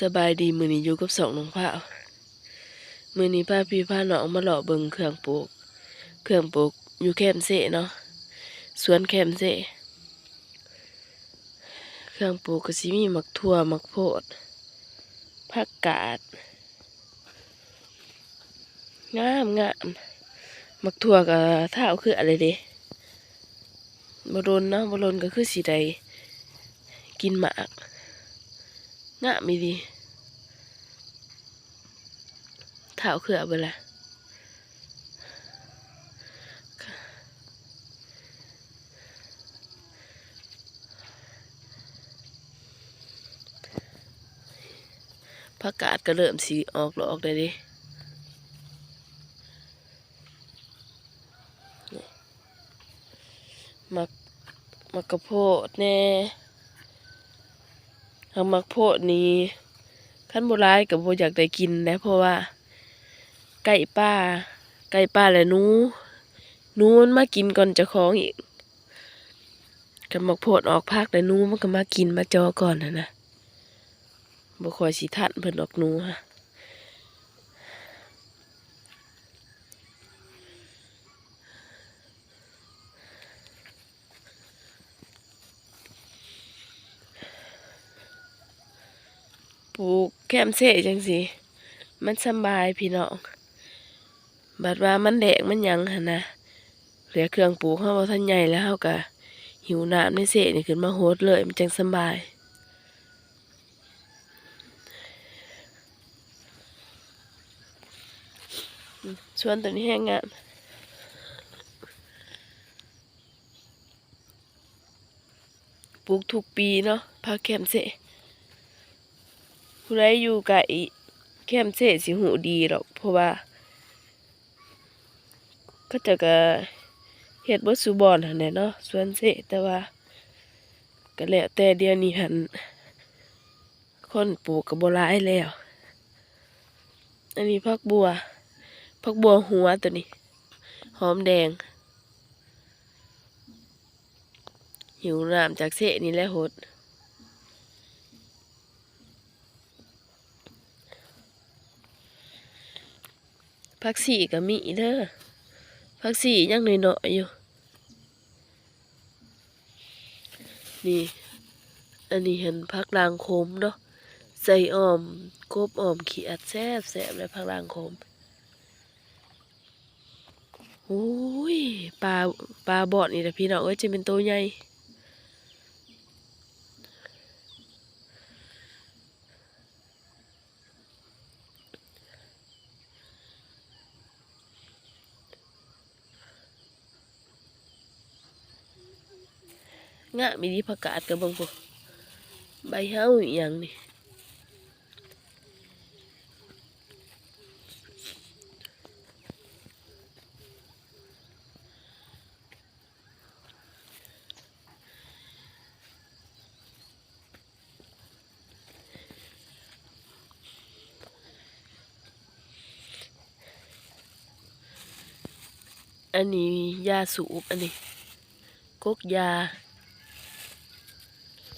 สบายดีมือนี้อยู่กับสองน้องพามือนี้ป้าพี่พาน้องมาหล่อเบิงเครื่องปลูก เครื่องปลูกอยู่แคมเสเนาะสวนแคมเสเครื่องปลูกก็สิมีมักทั่วมักโพดผักกาดงามงามมักทั่วก็ถ้าเอาคืออะไรเด้บรนเนาะบรนก็คือสีใดกินหมาก งะมีดีเท้าคือเอไปละผักกาดก็เริ่มสีออกหลอกเลยดิมักมักกระโพดแน่ ทางมักโพดนี้ขั้นโบราณกับโบอยากได้กินนะเพราะว่า ไก่ป้า ไก่ป้าและนูนูมันมากินก่อนจะคล้องอีกกับมักโพดออกภาคแต่นูมันก็มากินมาจอก่อนนะนะบ่คอยสิทันเพิ่นออกนูฮะ ปลูกแคมเซ่จังสิมันสบายพี่น้องบัดว่ามันแดกมันยังหั่นนะเหลือเครื่องปลูกเฮาบ่ทันใหญ่แล้วเฮาก็หิวน้ำในเซ่นี่ขึ้นมาโฮดเลยมันจังสบายส่วนตัวนี้แห้งงามปลูกทุกปีเนาะพักแคมเซ่ ผู้ใดอยู่ไกลแคมเซ่สิหูดีหรอกเพราะว่า ก็จะก็เฮ็ดบ่สุบอนหั่นแหละเนาะส่วนเซ่แต่ว่า ก็แล้วแต่เดี๋ยวนี้หันคนปลูกก็บ่หลายแล้ว อันนี้ผักบัวผักบัวหัวตัวนี้ หอมแดง หิวน้ำจากเสนี่แหละหด ผักสีก็มีเด้อผักสียังน้อยๆอยู่ นี่ อันนี้เห็นผักรางโคมเนาะใส่ออมกบออมขียดแซบแซบเลยผักรางโคมโอ้ยปลาปลาบอดนี่แหละพี่น้องเอ้ยจะเป็นตัวใหญ่ งะมีดีผักกาดกับบังพวกใบเฮาอย่างนี่อันนี้ยาสูบอันนี้กกยา